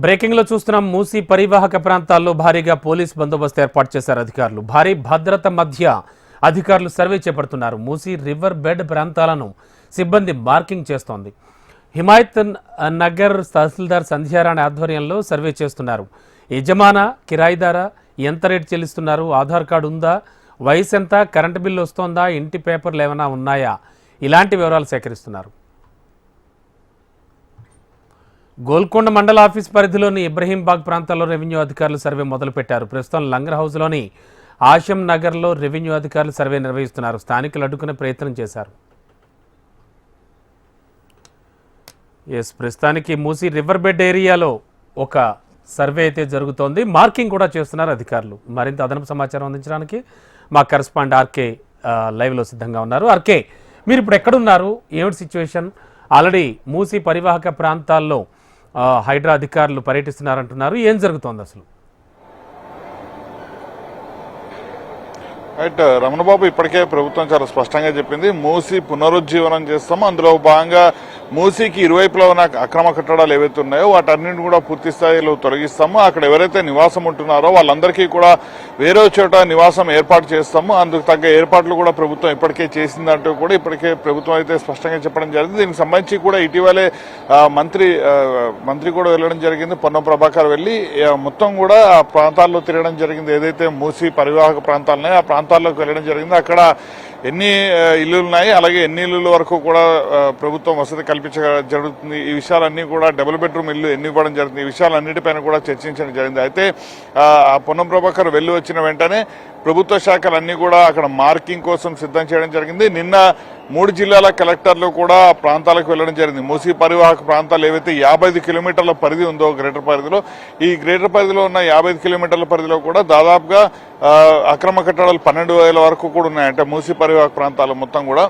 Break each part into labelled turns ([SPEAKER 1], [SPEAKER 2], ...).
[SPEAKER 1] బ్రేకింగ్లో చూస్తున్నాం మూసీ పరివాహక ప్రాంతాల్లో భారీగా పోలీస్ బందోబస్తు ఏర్పాటు చేశారు అధికారులు. భారీ భద్రత మధ్య అధికారులు సర్వే చేపడుతున్నారు. మూసీ రివర్ బెడ్ ప్రాంతాలను సిబ్బంది మార్కింగ్ చేస్తోంది. హిమాయత్ నగర్ తహసీల్దార్ సంధ్యారాణి ఆధ్వర్యంలో సర్వే చేస్తున్నారు. యజమాన కిరాయిదారా ఎంత రేటు చెల్లిస్తున్నారు? ఆధార్ కార్డు ఉందా? వయసు ఎంత? కరెంటు బిల్లు వస్తోందా? ఇంటి పేపర్లు ఏమైనా ఉన్నాయా? ఇలాంటి వివరాలు సేకరిస్తున్నారు. గోల్కొండ మండల ఆఫీస్ పరిధిలోని ఇబ్రహీంబాగ్ ప్రాంతాల్లో రెవెన్యూ అధికారులు సర్వే మొదలుపెట్టారు. ప్రస్తుతం లంగర్ హౌస్లోని ఆశం నగర్లో రెవెన్యూ అధికారులు సర్వే నిర్వహిస్తున్నారు. స్థానికులు అడ్డుకునే ప్రయత్నం చేశారు. ఎస్ ప్రస్తుతానికి మూసి రివర్ బెడ్ ఏరియాలో ఒక సర్వే అయితే జరుగుతోంది. మార్కింగ్ కూడా చేస్తున్నారు అధికారులు. మరింత అదనపు సమాచారం అందించడానికి మా కరస్పాండ్ ఆర్కే లైవ్లో సిద్ధంగా ఉన్నారు. ఆర్కే మీరు ఇప్పుడు ఎక్కడున్నారు? ఏమిటి సిచ్యువేషన్ ఆల్రెడీ మూసి పరివాహక ప్రాంతాల్లో హైడ్రా అధికారులు పర్యటిస్తున్నారంటున్నారు. ఏం జరుగుతోంది అసలు?
[SPEAKER 2] రైట్ రమణబాబు ఇప్పటికే ప్రభుత్వం చాలా స్పష్టంగా చెప్పింది. మూసి పునరుజ్జీవనం చేస్తాము. అందులో భాగంగా మూసీకి ఇరువైపులా ఉన్న అక్రమ కట్టడాలు ఏవైతే ఉన్నాయో వాటన్నింటిని కూడా పూర్తి స్థాయిలో తొలగిస్తాము. అక్కడ ఎవరైతే నివాసం ఉంటున్నారో వాళ్ళందరికీ కూడా వేరే చోట నివాసం ఏర్పాటు చేస్తాము. అందుకు తగ్గ ఏర్పాట్లు కూడా ప్రభుత్వం ఇప్పటికే చేసిందంటూ కూడా ఇప్పటికే ప్రభుత్వం అయితే స్పష్టంగా చెప్పడం జరిగింది. దీనికి సంబంధించి కూడా ఇటీవలే మంత్రి మంత్రి కూడా వెళ్ళడం జరిగింది. పొన్నం ప్రభాకర్ వెళ్ళి మొత్తం కూడా ఆ ప్రాంతాల్లో తిరగడం జరిగింది. ఏదైతే మూసీ పరివాహక ప్రాంతాలు ఆ ప్రాంతాల్లోకి వెళ్ళడం జరిగింది. అక్కడ ఎన్ని ఇల్లు ఉన్నాయి అలాగే ఎన్ని ఇల్లుల వరకు కూడా ప్రభుత్వం వసతి కల్పించ జరుగుతుంది. ఈ విషయాలన్నీ కూడా డబుల్ బెడ్రూమ్ ఇల్లు ఎన్ని ఇవ్వడం జరుగుతుంది. ఈ విషయాలన్నిటిపైన కూడా చర్చించడం జరిగింది. అయితే ఆ, ఆ పొన్నం ప్రభాకర్ వెళ్ళి వచ్చిన వెంటనే ప్రభుత్వ శాఖలన్నీ కూడా అక్కడ మార్కింగ్ కోసం సిద్ధం చేయడం జరిగింది. నిన్న మూడు జిల్లాల కలెక్టర్లు కూడా ప్రాంతాలకు వెళ్ళడం జరిగింది. మూసీ పరివాహక ప్రాంతాలు ఏవైతే యాభై కిలోమీటర్ల పరిధి ఉందో గ్రేటర్ పరిధిలో ఈ గ్రేటర్ పరిధిలో ఉన్న యాభై కిలోమీటర్ల పరిధిలో కూడా దాదాపుగా అక్రమ కట్టడాలు పన్నెండు వేల వరకు కూడా ఉన్నాయి. అంటే మూసీ పరివాహక ప్రాంతాలు మొత్తం కూడా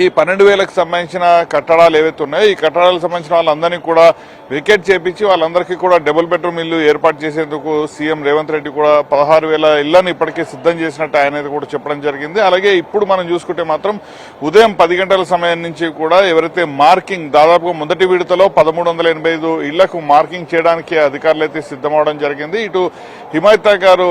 [SPEAKER 2] ఈ పన్నెండు వేలకు సంబంధించిన కట్టడాలు ఏవైతే ఉన్నాయో ఈ కట్టడాలకు సంబంధించిన వాళ్ళందరినీ కూడా వికెట్ చేపించి వాళ్ళందరికీ కూడా డబుల్ బెడ్రూమ్ ఇల్లు ఏర్పాటు చేసేందుకు సీఎం రేవంత్ రెడ్డి కూడా పదహారు వేల ఇళ్ళను ఇప్పటికే సిద్ధం చేసినట్టు ఆయన కూడా చెప్పడం జరిగింది. అలాగే ఇప్పుడు మనం చూసుకుంటే మాత్రం ఉదయం పది గంటల సమయం నుంచి కూడా ఎవరైతే మార్కింగ్ దాదాపుగా మొదటి విడతలో పదమూడు వందల ఎనభై ఐదు ఇళ్ళకు మార్కింగ్ చేయడానికి అధికారులు అయితే సిద్ధమవడం జరిగింది. ఇటు హిమాయత గారు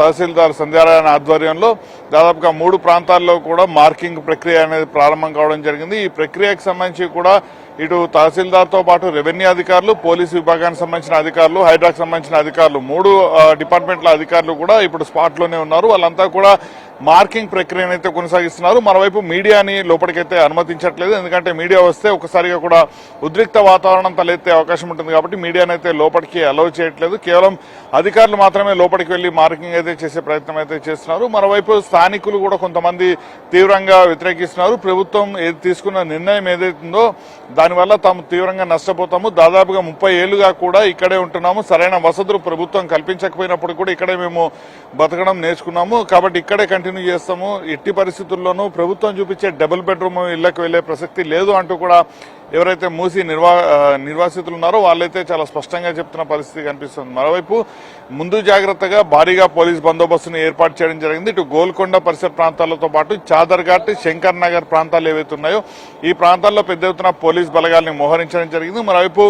[SPEAKER 2] తహసీల్దార్ సంధ్యారాయణ ఆధ్వర్యంలో దాదాపుగా మూడు ప్రాంతాల్లో కూడా మార్కింగ్ ప్రక్రియ అనేది ప్రారంభం కావడం జరిగింది. ఈ ప్రక్రియకు సంబంధించి కూడా ఇటు తహసీల్దార్తో పాటు రెవెన్యూ అధికారులు పోలీసు విభాగానికి సంబంధించిన అధికారులు హైడ్రాకు సంబంధించిన అధికారులు మూడు డిపార్ట్మెంట్ల అధికారులు కూడా ఇప్పుడు స్పాట్లోనే ఉన్నారు. వాళ్ళంతా కూడా మార్కింగ్ ప్రక్రియను అయితే కొనసాగిస్తున్నారు. మరోవైపు మీడియాని లోపలికైతే అనుమతించట్లేదు. ఎందుకంటే మీడియా వస్తే ఒకసారిగా కూడా ఉద్రిక్త వాతావరణం తలెత్తే అవకాశం ఉంటుంది కాబట్టి మీడియాని అయితే లోపలికి అలౌ చేయట్లేదు. కేవలం అధికారులు మాత్రమే లోపలికి వెళ్ళి మార్కింగ్ అయితే చేసే ప్రయత్నం అయితే చేస్తున్నారు. మరోవైపు స్థానికులు కూడా కొంతమంది తీవ్రంగా వ్యతిరేకిస్తున్నారు. ప్రభుత్వం ఏది తీసుకున్న నిర్ణయం ఏదైతుందో దానివల్ల తాము తీవ్రంగా నష్టపోతాము. దాదాపుగా ముప్పై ఏళ్ళుగా కూడా ఇక్కడే ఉంటున్నాము. సరైన వసతులు ప్రభుత్వం కల్పించకపోయినప్పుడు కూడా ఇక్కడే మేము బతకడం నేర్చుకున్నాము. కాబట్టి ఇక్కడే కంటిన్యూ చేస్తాము. ఎట్టి పరిస్థితుల్లోనూ ప్రభుత్వం చూపించే డబుల్ బెడ్రూమ్ ఇళ్ళకు వెళ్ళే ప్రసక్తి లేదు అంటూ కూడా ఎవరైతే మూసి నిర్వా నిర్వాసితులు ఉన్నారో వాళ్ళైతే చాలా స్పష్టంగా చెప్తున్న పరిస్థితి కనిపిస్తుంది. మరోవైపు ముందు జాగ్రత్తగా భారీగా పోలీస్ బందోబస్తును ఏర్పాటు చేయడం జరిగింది. ఇటు గోల్కొండ పరిసర ప్రాంతాలతో పాటు చాదర్ఘాట్ శంకర్ నగర్ ప్రాంతాలు ఏవైతే ఉన్నాయో ఈ ప్రాంతాల్లో పెద్ద ఎత్తున పోలీస్ బలగాల్ని మోహరించడం జరిగింది. మరోవైపు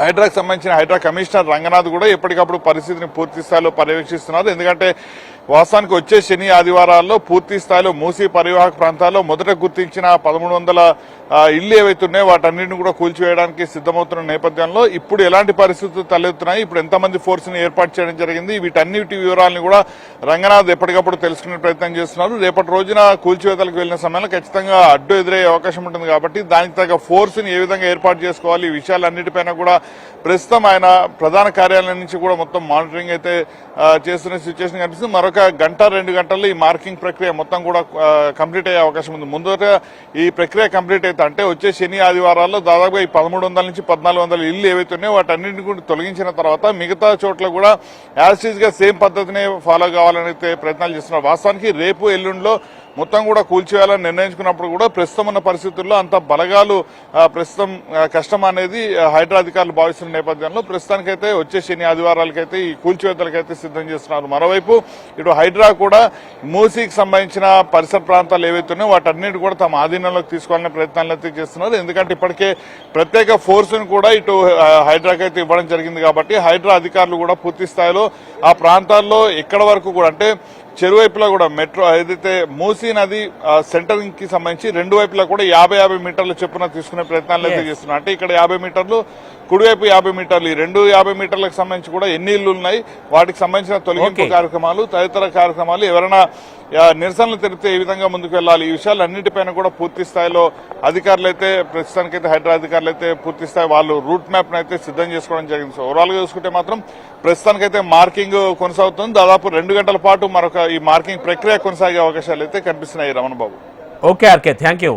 [SPEAKER 2] హైడ్రాకు సంబంధించిన హైడ్రా కమిషనర్ రంగనాథ్ కూడా ఎప్పటికప్పుడు పరిస్థితిని పూర్తి స్థాయిలో పర్యవేక్షిస్తున్నారు. ఎందుకంటే వాస్తవానికి వచ్చే శని ఆదివారాల్లో పూర్తి స్థాయిలో మూసీ పరివాహక ప్రాంతాల్లో మొదట గుర్తించిన పదమూడు వందల ఇళ్ళు ఇల్లు ఏవైతే ఉన్నాయో వాటన్నింటిని కూడా కూల్చివేయడానికి సిద్ధమవుతున్న నేపథ్యంలో ఇప్పుడు ఎలాంటి పరిస్థితులు తలెత్తున్నాయి? ఇప్పుడు ఎంతమంది ఫోర్స్ని ఏర్పాటు చేయడం జరిగింది? వీటన్నిటి వివరాలను కూడా రంగనాథ్ ఎప్పటికప్పుడు తెలుసుకునే ప్రయత్నం చేస్తున్నారు రేపటి రోజున కూల్చివేతలకు వెళ్ళిన సమయంలో ఖచ్చితంగా అడ్డు ఎదురయ్యే అవకాశం ఉంటుంది కాబట్టి దానికి తగ్గ ఫోర్స్ని ఏ విధంగా ఏర్పాటు చేసుకోవాలి? ఈ విషయాలన్నిటిపైన కూడా ప్రస్తుతం ఆయన ప్రధాన కార్యాలయం నుంచి కూడా మొత్తం మానిటరింగ్ అయితే చేస్తున్న సిచ్యువేషన్ కనిపిస్తుంది. మరొక గంట రెండు గంటల్లో ఈ మార్కింగ్ ప్రక్రియ మొత్తం కూడా కంప్లీట్ అయ్యే అవకాశం ఉంది. ముందుగా ఈ ప్రక్రియ కంప్లీట్ అయితే అంటే వచ్చే శని ఆదివారాల్లో దాదాపుగా ఈ పదమూడు వందల నుంచి పద్నాలుగు వందల ఇల్లు ఏవైతే ఉన్నాయో వాటన్నింటిని కూడా తొలగించిన తర్వాత మిగతా చోట్ల కూడా యాసిడ్గా సేమ్ పద్ధతినే ఫాలో కావాలని అయితే ప్రయత్నాలు చేస్తున్నారు. వాస్తవానికి రేపు ఎల్లుండిలో మొత్తం కూడా కూల్చివేయాలని నిర్ణయించుకున్నప్పుడు కూడా ప్రస్తుతం ఉన్న పరిస్థితుల్లో అంత బలగాలు ప్రస్తుతం కష్టం అనేది హైడ్రా అధికారులు భావిస్తున్న నేపథ్యంలో ప్రస్తుతానికైతే వచ్చే శని ఆదివారాలకైతే ఈ కూల్చివేతలకైతే సిద్ధం చేస్తున్నారు. మరోవైపు ఇటు హైడ్రా కూడా మూసీకి సంబంధించిన పరిసర ప్రాంతాలు ఏవైతే ఉన్నాయో వాటన్నిటి కూడా తమ ఆధీనంలోకి తీసుకోవాలనే ప్రయత్నాలు అయితే చేస్తున్నారు. ఎందుకంటే ఇప్పటికే ప్రత్యేక ఫోర్సును కూడా ఇటు హైడ్రాకి అయితే ఇవ్వడం జరిగింది కాబట్టి హైడ్రా అధికారులు కూడా పూర్తి స్థాయిలో ఆ ప్రాంతాల్లో ఎక్కడ వరకు కూడా అంటే చెరువు వైపులా కూడా మెట్రో ఏదైతే మూసీ నది సెంటరింగ్కి సంబంధించి రెండు వైపులా కూడా యాభై యాభై మీటర్ల చొప్పున తీసుకునే ప్రయత్నాలు అయితే
[SPEAKER 1] Yes.
[SPEAKER 2] చేస్తున్నారు అంటే ఇక్కడ యాభై మీటర్లు కుడివైపు యాభై మీటర్లు ఈ రెండు యాభై మీటర్లకు సంబంధించి కూడా ఎన్ని ఇళ్ళు ఉన్నాయి వాటికి సంబంధించిన తొలగింపు. కార్యక్రమాలు తదితర కార్యక్రమాలు ఎవరైనా నిరసనలు తెలిపితే ఏ విధంగా ముందుకు వెళ్ళాలి? ఈ విషయాలు అన్నింటిపైన కూడా పూర్తి స్థాయిలో అధికారులు అయితే ప్రస్తుతానికైతే హైడ్రా అధికారులు అయితే పూర్తి స్థాయి వాళ్ళు రూట్ మ్యాప్ అయితే సిద్ధం చేసుకోవడం జరిగింది. సో ఓవరాల్గా చూసుకుంటే మాత్రం ప్రస్తుతానికైతే మార్కింగ్ కొనసాగుతుంది. దాదాపు రెండు గంటల పాటు మరొక ఈ మార్కింగ్ ప్రక్రియ కొనసాగే అవకాశాలు అయితే కనిపిస్తున్నాయి Ramana Babu
[SPEAKER 1] okay RK thank you